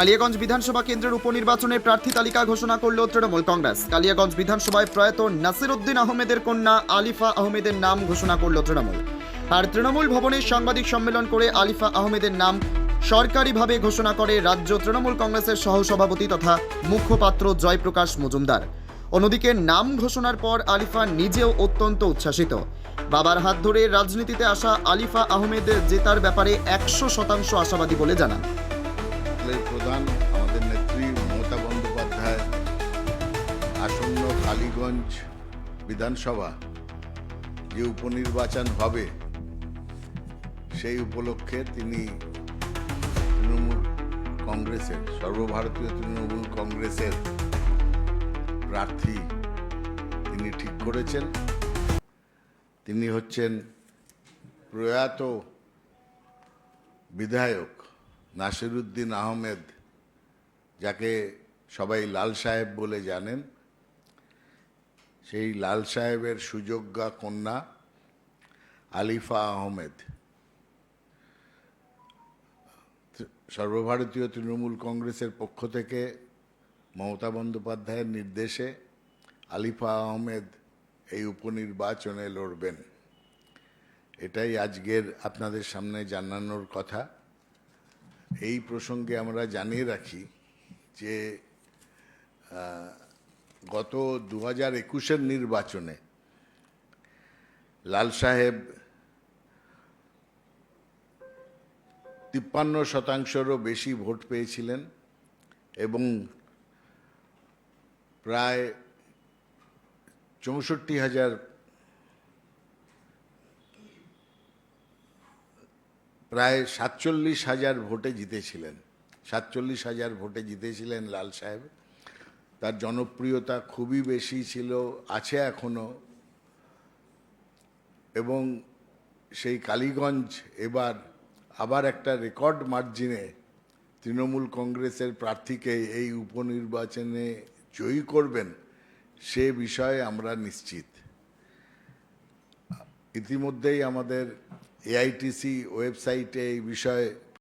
কালিয়াগঞ্জ বিধানসভা কেন্দ্রের উপনির্বাচনে প্রার্থী তালিকা ঘোষণা করল তৃণমূল কংগ্রেস। কালিয়াগঞ্জ বিধানসভায় প্রয়াত নাসির উদ্দিন আহমেদের কন্যা আলিফা আহমেদের নাম ঘোষণা করল তৃণমূল। আর তৃণমূল ভবনে সাংবাদিক সম্মেলন করে আলিফা আহমেদের নাম সরকারিভাবে ঘোষণা করে রাজ্য তৃণমূল কংগ্রেসের সহসভাপতি তথা মুখপাত্র জয়প্রকাশ মজুমদার। অন্যদিকে নাম ঘোষণার পর আলিফা নিজেও অত্যন্ত উচ্ছ্বাসিত। বাবার হাত ধরে রাজনীতিতে আসা আলিফা আহমেদ জেতার ব্যাপারে একশো শতাংশ আশাবাদী বলে জানান। দলের প্রধান, আমাদের নেত্রী মমতা বন্দ্যোপাধ্যায়, আসন্ন কালীগঞ্জ বিধানসভা যে উপনির্বাচন হবে, সেই উপলক্ষে তিনি তৃণমূল কংগ্রেসের, সর্বভারতীয় তৃণমূল কংগ্রেসের প্রার্থী তিনি ঠিক করেছেন। তিনি হচ্ছেন প্রয়াত বিধায়ক নাসিরুদ্দিন আহমেদ, যাকে সবাই লাল সাহেব বলে জানেন, সেই লাল সাহেবের সুযোগ্যা কন্যা আলিফা আহমেদ। সর্বভারতীয় তৃণমূল কংগ্রেসের পক্ষ থেকে মমতা বন্দ্যোপাধ্যায়ের নির্দেশে আলিফা আহমেদ এই উপনির্বাচনে লড়বেন। এটাই আজকের আপনাদের সামনে জানানোর কথা। এই প্রসঙ্গে আমরা জানিয়ে রাখি যে গত দু হাজার একুশের নির্বাচনে লাল সাহেব তিপ্পান্ন শতাংশেরও বেশি ভোট পেয়েছিলেন এবং প্রায় চৌষট্টি হাজার প্রায় সাতচল্লিশ হাজার ভোটে জিতেছিলেন। সাতচল্লিশ হাজার ভোটে জিতেছিলেন লাল সাহেব। তার জনপ্রিয়তা খুবই বেশি ছিল, আছে এখনও। এবং সেই কালীগঞ্জ এবার আবার একটা রেকর্ড মার্জিনে তৃণমূল কংগ্রেসের প্রার্থীকে এই উপনির্বাচনে জয়ী করবেন, সে বিষয়ে আমরা নিশ্চিত। ইতিমধ্যেই আমাদের এআইটিসি ওয়েবসাইটে এই বিষয়ে